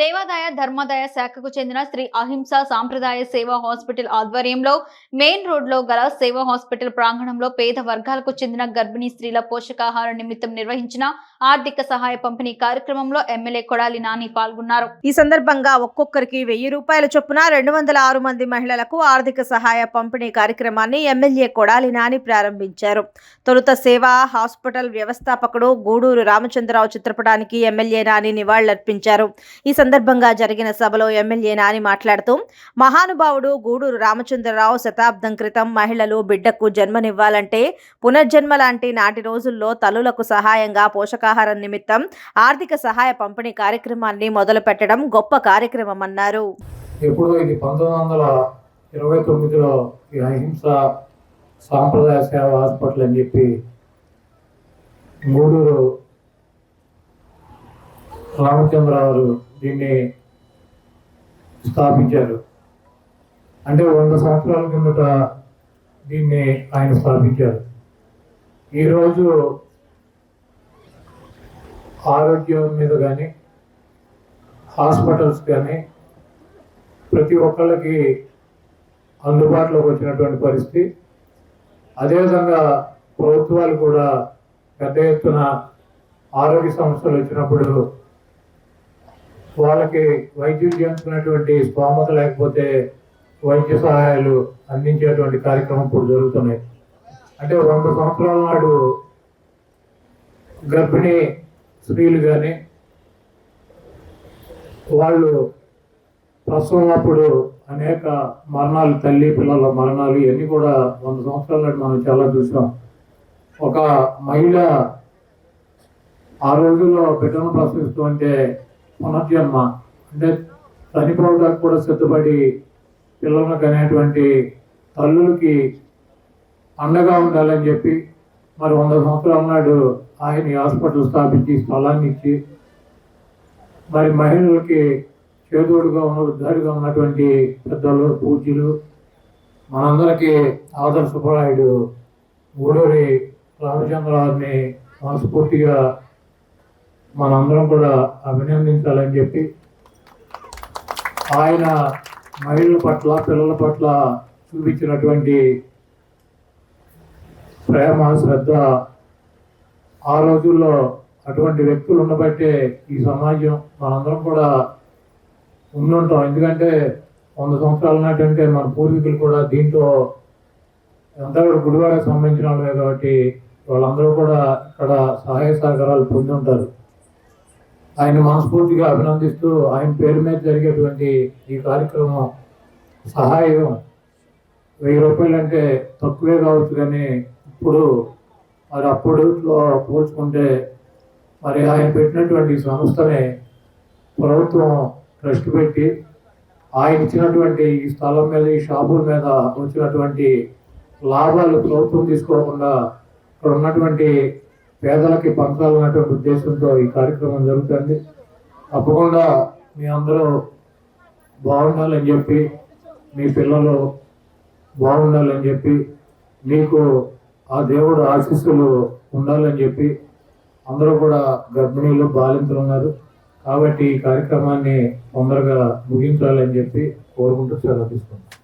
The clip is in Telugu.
దేవాదాయ ధర్మాదాయ శాఖకు చెందిన శ్రీ అహింస సాంప్రదాయ సేవా హాస్పిటల్ ఆధ్వర్యంలో మెయిన్ రోడ్లో గల సేవా హాస్పిటల్ ప్రాంగణంలో పేద వర్గాలకు చెందిన గర్భిణీ స్త్రీల పోషకాహార నిమిత్తం నిర్వహించిన ఆర్థిక సహాయ పంపిణీ కార్యక్రమంలో ఎమ్మెల్యే కొడాలి నాని పాల్గొన్నారు. ఈ సందర్భంగా ఒక్కొక్కరికి వెయ్యి రూపాయల చొప్పున రెండు వందల ఆరు మంది మహిళలకు ఆర్థిక సహాయ పంపిణీ కార్యక్రమాన్ని ఎమ్మెల్యే కొడాలి నాని ప్రారంభించారు. తొలుత సేవా హాస్పిటల్ వ్యవస్థాపకుడు గూడూరు రామచంద్రరావు చిత్రపటానికి ఎమ్మెల్యే నాని నివాళులర్పించారు. ఈ సందర్భంగా జరిగిన సభలో ఎమ్మెల్యే నాని మాట్లాడుతూ మహానుభావుడు గూడూరు రామచంద్రరావు శతాబ్దం క్రితం మహిళలు బిడ్డకు జన్మనివ్వాలంటే పునర్జన్మ లాంటి నాటి రోజుల్లో తల్లులకు సహాయంగా పోషకాహారం నిమిత్తం ఆర్థిక సహాయ పంపిణీ కార్యక్రమాన్ని మొదలు పెట్టడం గొప్ప కార్యక్రమం అన్నారు ఇది పంతొమ్మిది వందల ఇరవై తొమ్మిదిలో అహింస సాంప్రదాయ సేవ హాస్పిటల్ అని చెప్పి గూడూరు రామచంద్రరావు దీన్ని స్థాపించారు. అంటే వంద సంవత్సరాల కిందట దీన్ని ఆయన స్థాపించారు. ఈరోజు ఆరోగ్యం మీద కానీ హాస్పిటల్స్ కానీ ప్రతి ఒక్కళ్ళకి అందుబాటులోకి వచ్చినటువంటి పరిస్థితి. అదేవిధంగా ప్రభుత్వాలు కూడా పెద్ద ఎత్తున ఆరోగ్య సమస్యలు వచ్చినప్పుడు వాళ్ళకి వైద్యం చేయించుకున్నటువంటి స్తోమత లేకపోతే వైద్య సహాయాలు అందించేటువంటి కార్యక్రమం ఇప్పుడు జరుగుతున్నాయి. అంటే వంద సంవత్సరాల నాడు గర్భిణీ స్త్రీలు కానీ వాళ్ళు ప్రస్తుతం అప్పుడు అనేక మరణాలు తల్లి పిల్లల మరణాలు ఇవన్నీ కూడా వంద సంవత్సరాల నాడు మనం చాలా చూసాం ఒక మహిళ ఆ రోజుల్లో బిడ్డను ప్రసవిస్తూ అంటే పునర్జన్మ అంటే చనిపోవడానికి కూడా సిద్ధపడి పిల్లలకు అనేటువంటి తల్లులకి అండగా ఉండాలని చెప్పి మరి వంద సంవత్సరాల నాడు ఆయన హాస్పిటల్ స్థాపించి స్థలాన్ని ఇచ్చి మరి మహిళలకి చేదోడుగా ఉన్న ఉద్దాడిగా ఉన్నటువంటి పెద్దలు పూజ్యులు మనందరికీ ఆదర్శపరాయుడు గూడూరి రామచంద్రరావుని మనస్ఫూర్తిగా మనందరం కూడా అభినందించాలని చెప్పి ఆయన మహిళల పట్ల పిల్లల పట్ల చూపించినటువంటి ప్రేమ శ్రద్ధ ఆ రోజుల్లో అటువంటి వ్యక్తులు ఉండబట్టే ఈ సమాజం మనందరం కూడా ఉండుంటాం ఎందుకంటే వంద సంవత్సరాల నాటంటే మన పూర్వీకులు కూడా దీంట్లో అంతా కూడా గుడివాడకు సంబంధించిన వాళ్ళే కాబట్టి వాళ్ళందరూ కూడా ఇక్కడ సహాయ సహకారాలు పొంది ఉంటారు ఆయన మనస్ఫూర్తిగా అభినందిస్తూ ఆయన పేరు మీద జరిగేటువంటి ఈ కార్యక్రమం సహాయం వెయ్యి రూపాయలు అంటే తక్కువే కావచ్చు కానీ ఇప్పుడు మరి అప్పుడులో పోల్చుకుంటే మరి ఆయన పెట్టినటువంటి సంస్థని ప్రభుత్వం ట్రస్ట్ పెట్టి ఆయన ఇచ్చినటువంటి ఈ స్థలం మీద ఈ షాపుల మీద వచ్చినటువంటి లాభాలు ప్రభుత్వం తీసుకోకుండా ఇక్కడ ఉన్నటువంటి పేదలకి పంచాలన్నటువంటి ఉద్దేశంతో ఈ కార్యక్రమం జరుగుతుంది. తప్పకుండా మీ అందరూ బాగుండాలని చెప్పి మీ పిల్లలు బాగుండాలని చెప్పి మీకు ఆ దేవుడు ఆశీస్సులు ఉండాలని చెప్పి అందరూ కూడా గర్భిణీలు బాలింతలు ఉన్నారు. కాబట్టి ఈ కార్యక్రమాన్ని తొందరగా ముగించాలని చెప్పి కోరుకుంటూ సెలవు